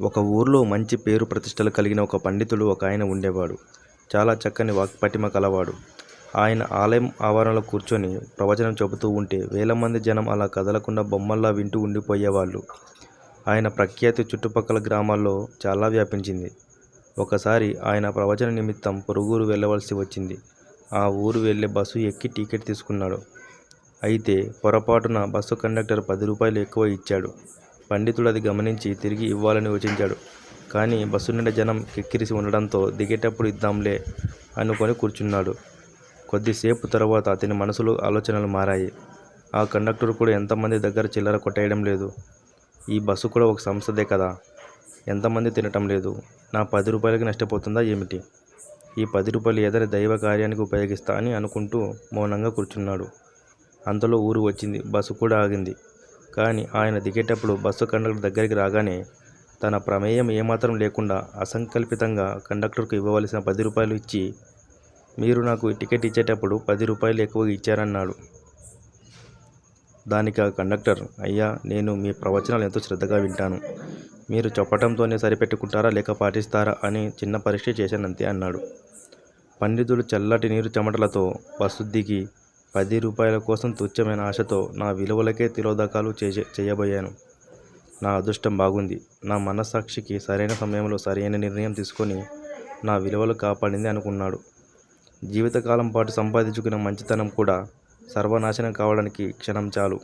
ఒక ఊర్లో మంచి పేరు ప్రతిష్టలు కలిగిన ఒక పండితుడు ఒక ఆయన ఉండేవాడు. చాలా చక్కని వాక్పటిమ కలవాడు. ఆయన ఆలయం ఆవరణలో కూర్చొని ప్రవచనం చెబుతూ ఉంటే వేల మంది జనం అలా కదలకుండా బొమ్మల్లా వింటూ ఉండిపోయేవాళ్ళు. ఆయన ప్రఖ్యాతి చుట్టుపక్కల గ్రామాల్లో చాలా వ్యాపించింది. ఒకసారి ఆయన ప్రవచన నిమిత్తం పొరుగురు వెళ్ళవలసి వచ్చింది. ఆ ఊరు వెళ్ళే బస్సు ఎక్కి టికెట్ తీసుకున్నాడు. అయితే పొరపాటున బస్సు కండక్టర్ పది రూపాయలు ఎక్కువ ఇచ్చాడు. పండితుడు అది గమనించి తిరిగి ఇవ్వాలని యోచించాడు కానీ బస్సు నిండా జనం కిక్కిరిసి ఉండడంతో దిగేటప్పుడు ఇద్దాంలే అనుకొని కూర్చున్నాడు. కొద్దిసేపు తర్వాత అతని మనసులో ఆలోచనలు మారాయి. ఆ కండక్టర్ కూడా ఎంతమంది దగ్గర చిల్లర కొట్టేయడం లేదు. ఈ బస్సు కూడా ఒక సంస్థదే కదా. ఎంతమంది తినటం లేదు. నా పది రూపాయలకి నష్టపోతుందా ఏమిటి? ఈ పది రూపాయలు ఏదైనా దైవ కార్యానికి ఉపయోగిస్తా అని అనుకుంటూ మౌనంగా కూర్చున్నాడు. అంతలో ఊరు వచ్చింది. బస్సు కూడా ఆగింది. కానీ ఆయన దిగేటప్పుడు బస్సు కండక్టర్ దగ్గరికి రాగానే తన ప్రమేయం ఏమాత్రం లేకుండా అసంకల్పితంగా కండక్టర్కు ఇవ్వవలసిన పది రూపాయలు ఇచ్చి మీరు నాకు టికెట్ ఇచ్చేటప్పుడు పది రూపాయలు ఎక్కువగా ఇచ్చారన్నాడు. దానికి ఆ కండక్టర్ అయ్యా నేను మీ ప్రవచనాలు ఎంతో శ్రద్ధగా వింటాను. మీరు చెప్పటంతోనే సరిపెట్టుకుంటారా లేక పాటిస్తారా అని చిన్న పరీక్ష చేశానంతే అన్నాడు. పండితుడు చల్లటి నీరు చెమటలతో బస్సు దిగి పది రూపాయల కోసం తుచ్చమైన ఆశతో నా విలువలకే తిలోదకాలు చేసే చేయబోయాను. నా అదృష్టం బాగుంది. నా మనస్సాక్షికి సరైన సమయంలో సరైన నిర్ణయం తీసుకొని నా విలువలు కాపాడింది అనుకున్నాడు. జీవితకాలం పాటు సంపాదించుకున్న మంచితనం కూడా సర్వనాశనం కావడానికి క్షణం చాలు.